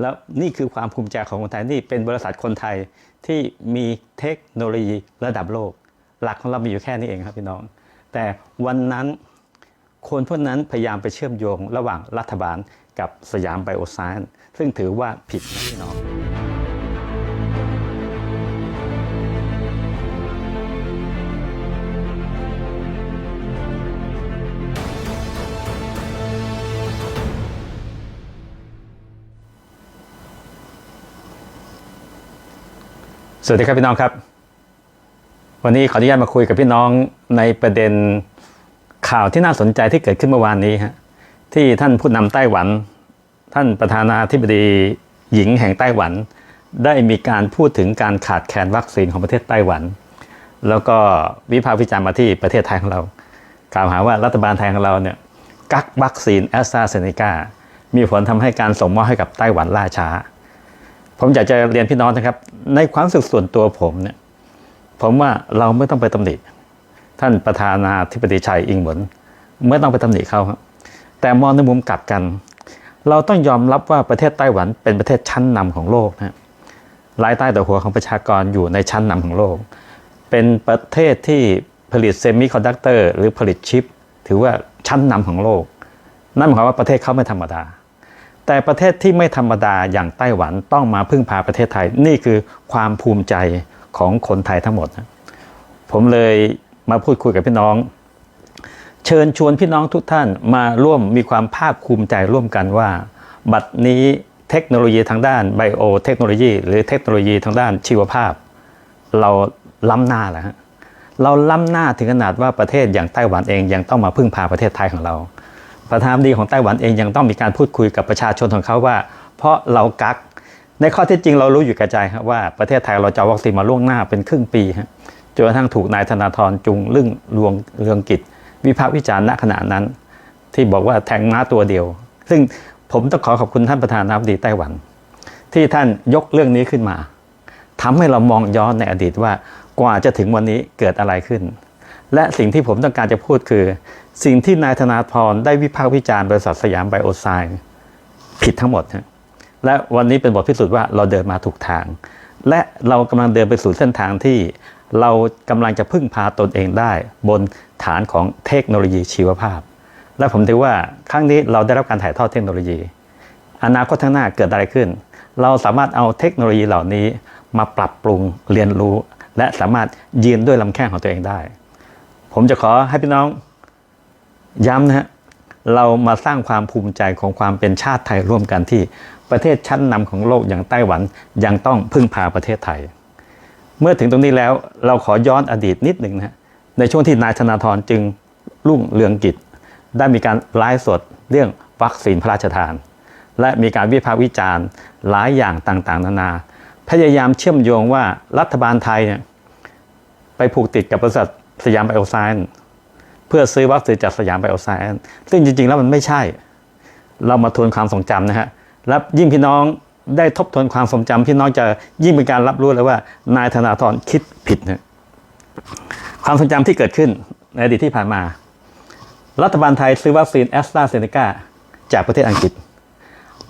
แล้วนี่คือความภูมิใจของคนไทยนี่เป็นบริษัทคนไทยที่มีเทคโนโลยีระดับโลก หลักของเรามีอยู่แค่นี้เองครับพี่น้อง แต่วันนั้นคนพวกนั้นพยายามไปเชื่อมโยงระหว่างรัฐบาลกับสยามไบโอไซน์ซึ่งถือว่าผิดนะพี่น้อง สวัสดีครับพี่น้องครับ วันนี้ขออนุญาตมาคุยกับพี่น้องในประเด็นข่าวที่น่าสนใจที่เกิดขึ้นเมื่อวานนี้ฮะที่ท่านผู้นำไต้หวัน ท่านประธานาธิบดีหญิงแห่งไต้หวัน ได้มีการพูดถึงการขาดแคลนวัคซีนของประเทศไต้หวัน แล้วก็วิพากษ์วิจารณ์มาที่ประเทศไทยของเรา กล่าวหาว่ารัฐบาลไทยของเราเนี่ยกักวัคซีนแอสตราเซเนกามีผลทำให้การส่งมอบให้กับไต้หวันล่าช้า ผมอยากจะเรียนพี่น้องนะครับ ในความรู้สึกส่วนตัวผมเนี่ยผมว่าเราไม่ต้องไปตำหนิท่านประธานาธิบดีชัยอิงหวนไม่ต้องไปตำหนิเขาครับ แต่มองในมุมกลับกัน เราต้องยอมรับว่าประเทศไต้หวันเป็นประเทศชั้นนำของโลกนะรายใต้ต่อหัวของประชากรอยู่ในชั้นนำของโลก เป็นประเทศที่ผลิตเซมิคอนดักเตอร์หรือผลิตชิป ถือว่าชั้นนำของโลก นั่นหมายความว่าประเทศเขาไม่ธรรมดา แต่ประเทศที่ไม่ธรรมดาอย่างไต้หวันต้องมาพึ่งพาประเทศไทย นี่คือความภูมิใจของคนไทยทั้งหมดนะผมเลยมาพูดคุยกับพี่น้อง เชิญชวนพี่น้องทุกท่านมาร่วมมีความภาคภูมิใจร่วมกันว่า บัดนี้เทคโนโลยีทางด้านไบโอเทคโนโลยี หรือเทคโนโลยีทางด้านชีวภาพ เราล้ำหน้าแล้วฮะเราล้ำหน้าถึงขนาดว่าประเทศอย่างไต้หวันเองยังต้องมาพึ่งพาประเทศไทยของเรา ประธานาธิบดีของไต้หวันเองยังต้องมีการพูดคุยกับประชาชนของเขาว่า เพราะเรากักในข้อเท็จจริงเรารู้อยู่กระจายครับว่าประเทศไทยเราจะเอาวัคซีนมาล่วงหน้าเป็นครึ่งปีฮะจนกระทั่งถูกนายธนาธรจุงลึ่งรวงเรืองกิจ วิพากษ์วิจารณ์ณขณะนั้น ที่บอกว่าแทงม้าตัวเดียว ซึ่งผมต้องขอขอบคุณท่านประธานาธิบดีไต้หวัน ที่ท่านยกเรื่องนี้ขึ้นมาทำให้เรามองย้อนในอดีตว่ากว่าจะถึงวันนี้เกิดอะไรขึ้น และสิ่งที่ผมต้องการจะพูดคือ สิ่งที่นายธนาธรได้วิพากษ์วิจารณ์บริษัทสยามไบโอไซน์ผิดทั้งหมดฮะและวันนี้เป็นบทพิสูจน์ว่าเราเดินมาถูกทาง และเรากำลังเดินไปสู่เส้นทางที่เรากำลังจะพึ่งพาตนเองได้ บนฐานของเทคโนโลยีชีวภาพ และผมถือว่าครั้งนี้เราได้รับการถ่ายทอดเทคโนโลยี อนาคตข้างหน้าเกิดอะไรขึ้น เราสามารถเอาเทคโนโลยีเหล่านี้มาปรับปรุงเรียนรู้ และสามารถยืนด้วยลำแข้งของตัวเองได้ ผมจะขอให้พี่น้อง ย้ำนะฮะเรามาสร้างความภูมิใจของความเป็นชาติไทยร่วมกันที่ประเทศชั้นนำของโลกอย่างไต้หวันยังต้องพึ่งพาประเทศไทย เมื่อถึงตรงนี้แล้วเราขอย้อนอดีตนิดหนึ่งนะฮะในช่วงที่นายธนาธรจึงรุ่งเรืองกิจ ได้มีการไลฟ์สดเรื่องวัคซีนพระราชทาน และมีการวิพากษ์วิจารณ์หลายอย่างต่างๆ นานา พยายามเชื่อมโยงว่ารัฐบาลไทยเนี่ยไปผูกติดกับบริษัทสยามไบโอไซน์ เพื่อซื้อวัคซีนจากสยามไบโอไซน์ซึ่งจริง ๆ แล้วมันไม่ใช่ เรามาทวนความทรงจำนะฮะและยิ่งพี่น้องได้ทบทวนความทรงจำพี่น้องจะยิ่งเป็นการรับรู้เลยว่านายธนาธรคิดผิดนะความทรงจำที่เกิดขึ้นในอดีตที่ผ่านมา รัฐบาลไทยซื้อวัคซีนแอสตราเซเนกาจากประเทศอังกฤษ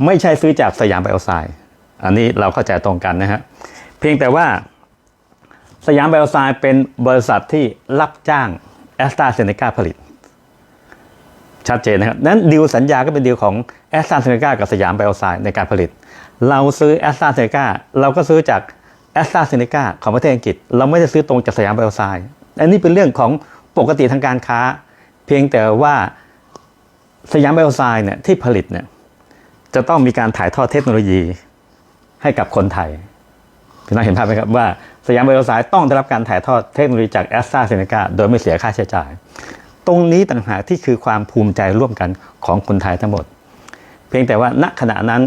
ไม่ใช่ซื้อจากสยามไบโอไซน์อันนี้เราเข้าใจตรงกันนะฮะเพียงแต่ว่าสยามไบโอไซน์เป็นบริษัทที่รับจ้าง แอสตราเซเนกาผลิต ชัดเจนนะครับนั้นดีลสัญญาก็เป็นดีลของแอสตราเซเนกากับสยามไบโอไซน์ในการผลิต เราซื้อแอสตราเซเนกาเราก็ซื้อจากแอสตราเซเนกาของประเทศอังกฤษ เราไม่ได้ซื้อตรงจากสยามไบโอไซน์อันนี้เป็นเรื่องของปกติทางการค้า เพียงแต่ว่าสยามไบโอไซน์เนี่ยที่ผลิตเนี่ยจะต้องมีการถ่ายทอดเทคโนโลยีให้กับคนไทย พี่น้องเห็นภาพไหมครับว่าสยามไบโอไซน์ต้องได้รับการถ่ายทอดเทคโนโลยีจากแอสตราเซเนกาโดยไม่เสียค่าใช้จ่าย ตรงนี้ต่างหากที่คือความภูมิใจร่วมกันของคนไทยทั้งหมด เพียงแต่ว่าณขณะนั้น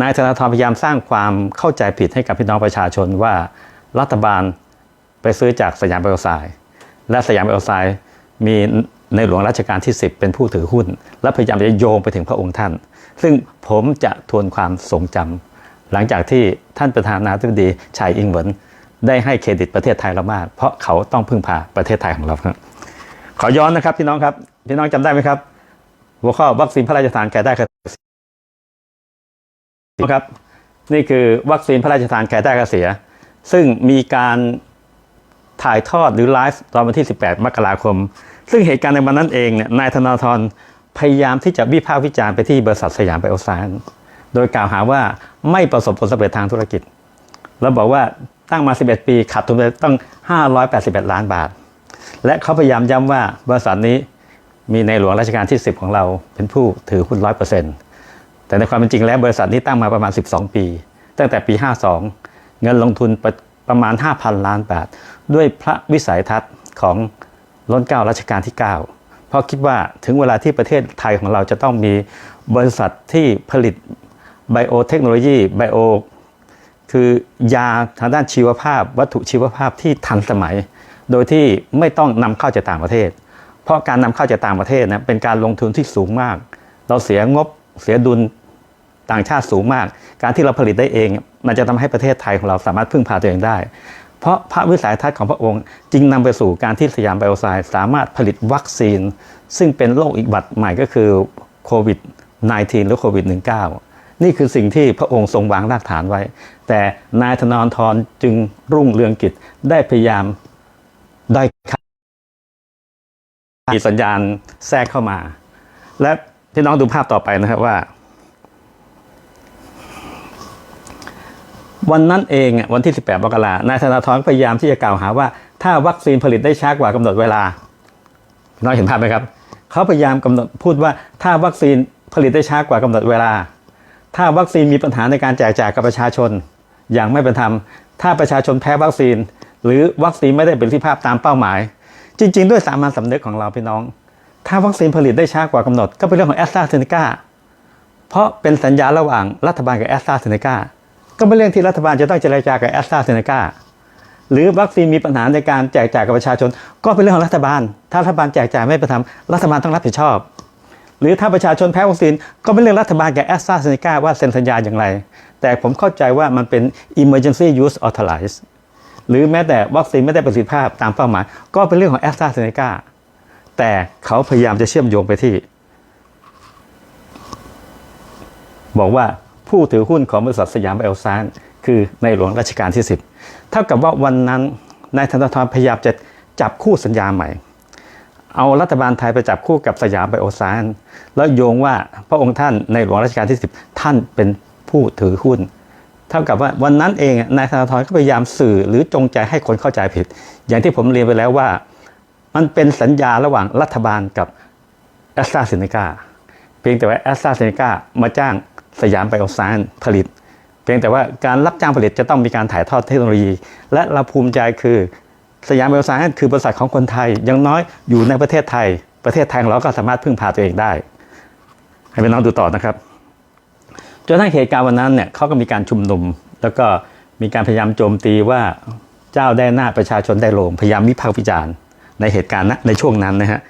นายธนาธรพยายามสร้างความเข้าใจผิดให้กับพี่น้องประชาชนว่ารัฐบาลไปซื้อจากสยามไบโอไซน์และสยามไบโอไซน์มีในหลวงรัชกาลที่ 10 เป็นผู้ถือหุ้น และพยายามจะโยงไปถึงพระองค์ท่าน ซึ่งผมจะทวนความทรงจำ หลังจากที่ท่านประธานาธิบดีชายอิงเหวินได้ให้เครดิตประเทศไทยเรามาก เพราะเขาต้องพึ่งพาประเทศไทยของเราครับ ขอย้อนนะครับพี่น้องครับ พี่น้องจำได้ไหมครับ หัวข้อวัคซีนพระราชทานแก่ได้ครับครับ นี่คือวัคซีนพระราชทานแคร์ใต้กระเสีย ซึ่งมีการถ่ายทอดหรือไลฟ์ตอนวันที่ 18 มกราคม ซึ่งเหตุการณ์ในวันนั้นเองเนี่ยนายธนาธรพยายามที่จะวิพากษ์วิจารณ์ไปที่บริษัทสยามไบโอไซน์ โดยกล่าวหาว่าไม่ประสบผลสำเร็จทางธุรกิจ แล้วบอกว่าตั้งมา 11 ปีขาดทุนไปต้อง 581 ล้านบาท และเขาพยายามย้ำว่าบริษัทนี้มีในหลวงรัชกาลที่ 10 ของเราเป็นผู้ถือหุ้น 100%แต่ในความเป็นจริงแล้วบริษัทนี้ตั้งมาประมาณ 12 ปี ตั้งแต่ปี 52 เงินลงทุนประประมาณ 5,000 ล้านบาท ด้วยพระวิสัยทัศน์ของล้นเก้ารัชกาลที่ 9 เพราะคิดว่าถึงเวลาที่ประเทศไทยของเราจะต้องมีบริษัทที่ผลิต ไบโอเทคโนโลยีไบโอคือยาทางด้านชีวภาพ วัตถุชีวภาพที่ทันสมัย โดยที่ไม่ต้องนำเข้าจากต่างประเทศ เพราะการนำเข้าจากต่างประเทศนะเป็นการลงทุนที่สูงมาก เราเสียงบเสียดุลต่างชาติสูงมาก การที่เราผลิตได้เอง มันจะทำให้ประเทศไทยของเราสามารถพึ่งพาตัวเองได้ เพราะพระวิสัยทัศน์ของพระองค์จึงนำไปสู่การที่สยามไบโอไซน์สามารถผลิตวัคซีน ซึ่งเป็นโรคอีกบัตรใหม่ก็คือโควิด -19 หรือโควิด -19 นี่คือสิ่งที่พระองค์ทรงวางรากฐานไว้ แต่นายธนทรจึงรุ่งเรืองกิจได้พยายามได้อยค่ามีสัญญาณแทรกเข้ามา และพี่น้องดูภาพต่อไปนะครับว่า วันนั้นเองวันที่ 18มกรานายธนาธรพยายามที่จะกล่าวหาว่า ถ้าวัคซีนผลิตได้ช้ากว่ากำหนดเวลาพี่น้องเห็นภาพไหมครับ เขาพยายามกำหนดพูดว่าถ้าวัคซีนผลิตได้ช้ากว่ากำหนดเวลา ถ้าวัคซีนมีปัญหาในการแจกจ่ายกับประชาชน อย่างไม่เป็นธรรม ถ้าประชาชนแพ้วัคซีน หรือวัคซีนไม่ได้เป็นประสิทธิภาพตามเป้าหมาย จริง ๆ ด้วยสามัญสำนึกของเราพี่น้อง ถ้าวัคซีนผลิตได้ช้ากว่ากำหนด ก็เป็นเรื่องของแอสตราเซเนกาเพราะเป็นสัญญาระหว่างรัฐบาลกับแอสตราเซเนกาก็เป็นเรื่องที่รัฐบาลจะต้องเจรจากับแอสตราเซเนกาหรือวัคซีนมีปัญหาในการแจกจ่ายกับประชาชน ก็เป็นเรื่องของรัฐบาล ถ้ารัฐบาลแจกจ่ายไม่เป็นธรรมรัฐบาลต้องรับผิดชอบ หรือถ้าประชาชนแพ้วัคซีนก็เป็นเรื่องรัฐบาลกับแอสตราเซเนกาว่าเซ็นสัญญาอย่างไร แต่ผมเข้าใจว่ามันเป็น emergency use authorized หรือแม้แต่วัคซีนไม่ได้ประสิทธิภาพตามเป้าหมาย ก็เป็นเรื่องของแอสตราเซเนกาแต่เขาพยายามจะเชื่อมโยงไปที่ บอกว่าผู้ถือหุ้นของบริษัทสยามไบโอไซานคือในหลวงรัชกาลที่ 10 เท่ากับว่าวันนั้นนายธนาธรพยายามจะจับคู่สัญญาใหม่ เอารัฐบาลไทยไปจับคู่กับสยามไบโอไซน์แล้วโยงว่าพระองค์ท่านในหลวงรัชกาลที่ 10 ท่านเป็นผู้ถือหุ้น เท่ากับว่าวันนั้นเองนายธนาธรก็พยายามสื่อหรือจงใจให้คนเข้าใจผิด อย่างที่ผมเรียนไปแล้วว่า มันเป็นสัญญาระหว่างรัฐบาลกับแอสตราเซเนกาเพียงแต่ว่าแอสตราเซเนกามาจ้างสยามไบโอไซน์ผลิต เพียงแต่ว่าการรับจ้างผลิตจะต้องมีการถ่ายทอดเทคโนโลยี และเราภูมิใจคือ สยามไบโอไซน์คือบริษัทของคนไทยยังน้อยอยู่ในประเทศไทย ประเทศไทยของเราก็สามารถพึ่งพาตัวเองได้ ให้พี่น้องดูต่อนะครับจนทั้งเหตุการณ์วันนั้นเนี่ยเขาก็มีการชุมนุม แล้วก็มีการพยายามโจมตีว่าเจ้าได้หน้าประชาชนได้โลงพยายามวิพากษ์วิจารณ์ในเหตุการณ์นะในช่วงนั้นนะฮะ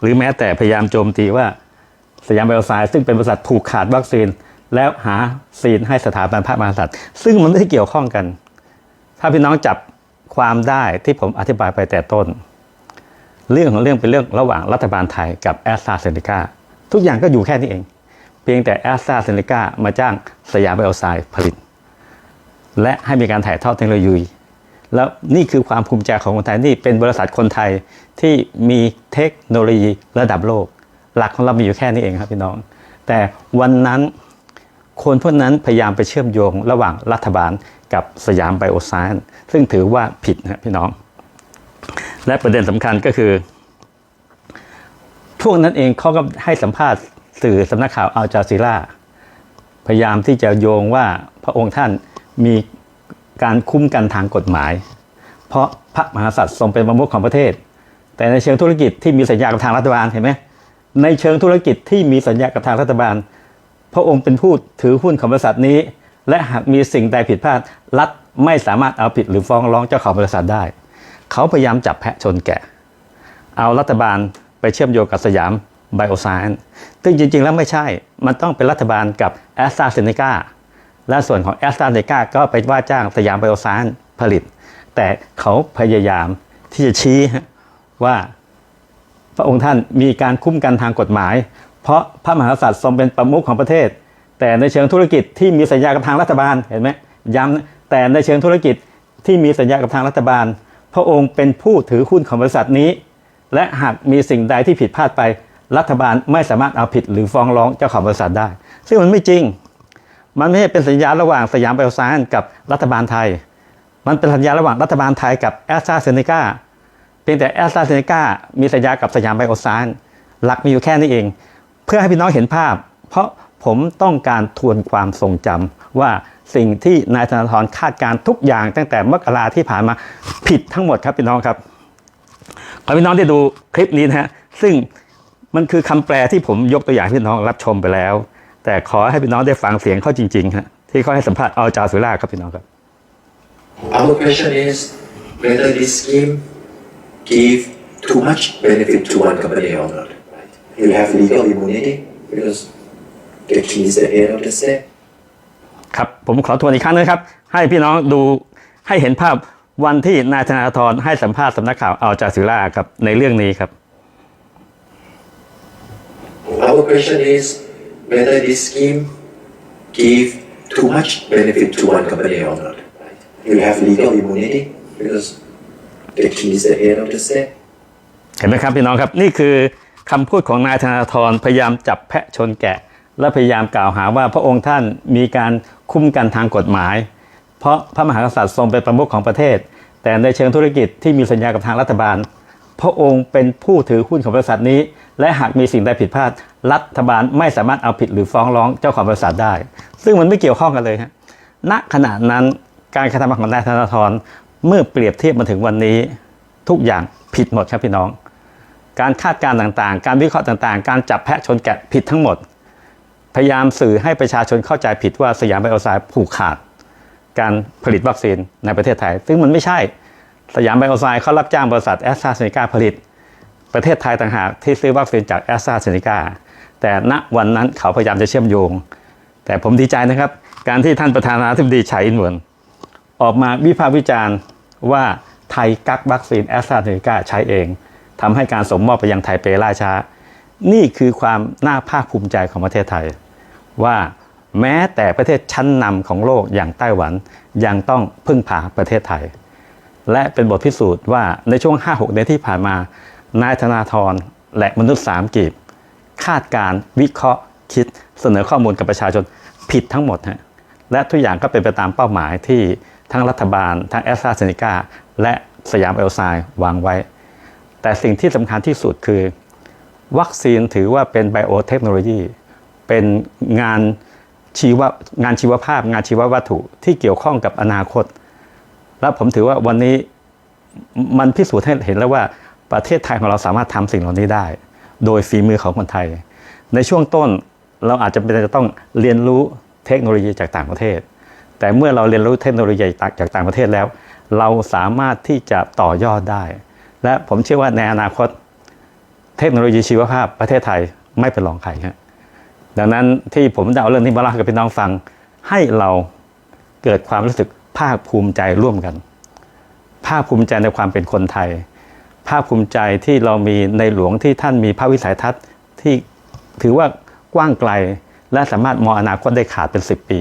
หรือแม้แต่พยายามโจมตีว่าสยามไบโอไซน์ซึ่งเป็นบริษัทผูกขาดวัคซีน แล้วหาซีนให้สถาบันพระมหากษัตริย์ ซึ่งมันไม่ได้เกี่ยวข้องกัน ถ้าพี่น้องจับ ความได้ที่ผมอธิบายไปแต่ต้น เรื่องของเรื่องเป็นเรื่องระหว่างรัฐบาลไทยกับแอสตราเซเนกาทุกอย่างก็อยู่แค่นี้เอง เพียงแต่แอสตราเซเนกามาจ้างสยามไบโอไซน์ผลิต และให้มีการถ่ายทอดเทคโนโลยี แล้วนี่คือความภูมิใจของคนไทยนี่เป็นบริษัทคนไทยที่มีเทคโนโลยีระดับโลก หลักของเรามีอยู่แค่นี้เองครับพี่น้อง แต่วันนั้น คนพวกนั้นพยายามไปเชื่อมโยงระหว่างรัฐบาลกับสยามไบโอไซน์ซึ่งถือว่าผิดนะพี่น้อง และประเด็นสำคัญก็คือ พวกนั้นเองเขาก็ให้สัมภาษณ์สื่อสำนักข่าวอัลจาซีราพยายามที่จะโยงว่าพระองค์ท่านมีการคุ้มกันทางกฎหมาย เพราะพระมหากษัตริย์ทรงเป็นประมุขของประเทศ แต่ในเชิงธุรกิจที่มีสัญญากับทางรัฐบาลเห็นไหมในเชิงธุรกิจที่มีสัญญากับทางรัฐบาล พระองค์เป็นผู้ถือหุ้นของบริษัทนี้ และหากมีสิ่งใดผิดพลาดรัฐไม่สามารถเอาผิดหรือฟ้องร้องเจ้าของบริษัทได้ เขาพยายามจับแพะชนแกะ เอารัฐบาลไปเชื่อมโยงกับสยามไบโอไซน์ซึ่งจริง ๆ แล้วไม่ใช่ มันต้องเป็นรัฐบาลกับแอสตราเซเนกาและส่วนของแอสตราเซเนกาก็ไปว่าจ้างสยามไบโอไซน์ผลิต แต่เขาพยายามที่จะชี้ว่า พระองค์ท่านมีการคุ้มกันทางกฎหมาย เพราะพระมหากษัตริย์ทรงเป็นประมุขของประเทศ แต่ในเชิงธุรกิจที่มีสัญญากับทางรัฐบาลเห็นไหมย้ำแต่ในเชิงธุรกิจที่มีสัญญากับทางรัฐบาล พระองค์เป็นผู้ถือหุ้นของบริษัทนี้ และหากมีสิ่งใดที่ผิดพลาดไปรัฐบาลไม่สามารถเอาผิดหรือฟ้องร้องเจ้าของบริษัทได้ ซึ่งมันไม่จริง มันไม่ใช่เป็นสัญญาระหว่างสยามไบโอไซน์กับรัฐบาลไทย มันเป็นสัญญาระหว่างรัฐบาลไทยกับแอสตราเซเนกาเพียงแต่แอสตราเซเนกามีสัญญากับสยามไบโอไซน์หลักมีอยู่แค่นี้เอง เพื่อให้พี่น้องเห็นภาพ เพราะผมต้องการทวนความทรงจำว่าสิ่งที่นายธนาธรคาดการทุกอย่าง ตั้งแต่มกราที่ผ่านมาผิดทั้งหมดครับพี่น้องครับ ขอพี่น้องได้ดูคลิปนี้นะฮะซึ่งมันคือคำแปลที่ผมยกตัวอย่างพี่น้องรับชมไปแล้ว แต่ขอให้พี่น้องได้ฟังเสียงเขาจริงๆฮะที่เขาให้สัมภาษณ์เอาจาสุราครับพี่น้องครับ Our question is whether this scheme give too much benefit to one company or not. You have legal immunity because the king is the head of the state. ครับ ผมขอทวนอีกครั้งนะครับ ให้พี่น้องดูให้เห็นภาพวันที่นายธนาธรให้สัมภาษณ์สำนักข่าวเอาจาสุราครับในเรื่องนี้ครับ Our question is whether this scheme give too much benefit to one company or not. You have legal immunity because the king is the head of the state. เห็นไหมครับพี่น้องครับนี่คือ คำพูดของนายธนาธรพยายามจับแพะชนแกะ และพยายามกล่าวหาว่าพระองค์ท่านมีการคุ้มกันทางกฎหมาย เพราะพระมหากษัตริย์ทรงเป็นประมุขของประเทศ แต่ในเชิงธุรกิจที่มีสัญญากับทางรัฐบาล พระองค์เป็นผู้ถือหุ้นของบริษัทนี้ และหากมีสิ่งใดผิดพลาด รัฐบาลไม่สามารถเอาผิดหรือฟ้องร้องเจ้าของบริษัทได้ ซึ่งมันไม่เกี่ยวข้องกันเลยฮะณขณะนั้นการกระทำของนายธนาธรเมื่อเปรียบเทียบมาถึงวันนี้ ทุกอย่างผิดหมดครับพี่น้อง การคาดการณ์ต่างๆ การวิเคราะห์ต่างๆ การจับแพะชนแกะผิดทั้งหมด พยายามสื่อให้ประชาชนเข้าใจผิดว่าสยามไบโอไซด์ผูกขาด การผลิตวัคซีนในประเทศไทย ซึ่งมันไม่ใช่สยามไบโอไซด์เขารับจ้างบริษัทแอสตราเซเนกาผลิต ประเทศไทยต่างหากที่ซื้อวัคซีนจากแอสตราเซเนกาแต่ณวันนั้นเขาพยายามจะเชื่อมโยง แต่ผมดีใจนะครับ การที่ท่านประธานาธิบดีไฉอินเวนออกมาวิพากษ์วิจารณ์ว่าไทยกักวัคซีนแอสตราเซเนกาใช้เอง ทำให้การส่งมอบไปยังไทเปล่าช้า นี่คือความน่าภาคภูมิใจของประเทศไทย ว่าแม้แต่ประเทศชั้นนำของโลกอย่างไต้หวันยังต้องพึ่งพาประเทศไทย และเป็นบทพิสูจน์ว่าในช่วง 5-6 เดือนที่ผ่านมานายธนาธรและมนุษย์สามกีบ คาดการวิเคราะห์คิดเสนอข้อมูลกับประชาชนผิดทั้งหมดฮะและทุกอย่างก็เป็นไปตามเป้าหมายที่ทั้งรัฐบาล ทั้งแอสตราเซเนกาและสยามเอลไซน์วางไว้ แต่สิ่งที่สำคัญที่สุดคือ วัคซีนถือว่าเป็นไบโอเทคโนโลยีเป็นงานชีวงานชีวภาพ งานชีววัตถุที่เกี่ยวข้องกับอนาคต และผมถือว่าวันนี้มันพิสูจน์ให้เห็นแล้วว่าประเทศไทยของเราสามารถทำสิ่งเหล่านี้ได้ โดยฝีมือของคนไทย ในช่วงต้นเราอาจจะเป็นจะต้องเรียนรู้เทคโนโลยีจากต่างประเทศ แต่เมื่อเราเรียนรู้เทคโนโลยีจากต่างประเทศแล้ว เราสามารถที่จะต่อยอดได้ และผมเชื่อว่าในอนาคต เทคโนโลยีชีวภาพประเทศไทยไม่เป็นรองใครครับดังนั้นที่ผมจะเอาเรื่องนี้มาเล่าให้กับพี่น้องฟัง ให้เราเกิดความรู้สึกภาคภูมิใจร่วมกัน ภาคภูมิใจในความเป็นคนไทย ภาคภูมิใจที่เรามีในหลวงที่ท่านมีพระวิสัยทัศน์ที่ถือว่ากว้างไกลและสามารถมองอนาคตได้ขาดเป็น 10 ปี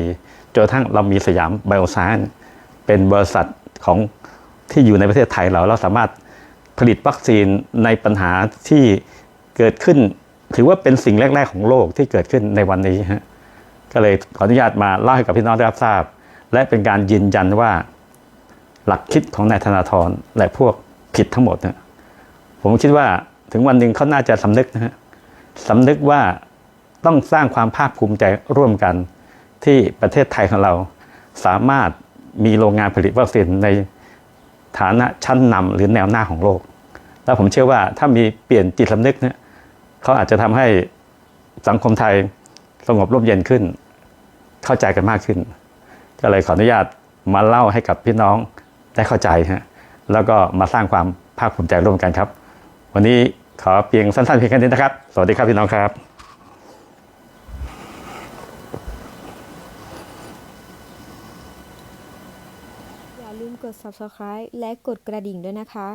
จนกระทั่งเรามีสยามไบโอไซน์เป็นบริษัทของที่อยู่ในประเทศไทยเราเราสามารถ ผลิตวัคซีนในปัญหาที่เกิดขึ้น ถือว่าเป็นสิ่งแรก ๆ ของโลกที่เกิดขึ้นในวันนี้ฮะก็เลยขออนุญาตมาเล่าให้กับพี่น้องได้รับทราบ และเป็นการยืนยันว่า หลักคิดของนายธนาธรและพวกผิดทั้งหมดนะผมคิดว่าถึงวันหนึ่งเขาน่าจะสำนึกนะฮะสำนึกว่าต้องสร้างความภาคภูมิใจร่วมกัน ที่ประเทศไทยของเราสามารถมีโรงงานผลิตวัคซีนในฐานะชั้นนำหรือแนวหน้าของโลก แล้วผมเชื่อว่าถ้ามีเปลี่ยนจิตสำนึกเนี่ยเขาอาจจะทำให้สังคมไทยสงบร่มเย็นขึ้น เข้าใจกันมากขึ้น ก็เลยขออนุญาตมาเล่าให้กับพี่น้องได้เข้าใจฮะแล้วก็มาสร้างความภาคภูมิใจร่วมกันครับ วันนี้ขอเพียงสั้นๆเพียงแค่นี้นะครับ สวัสดีครับพี่น้องครับอย่าลืมกด subscribe และกดกระดิ่งด้วยนะคะ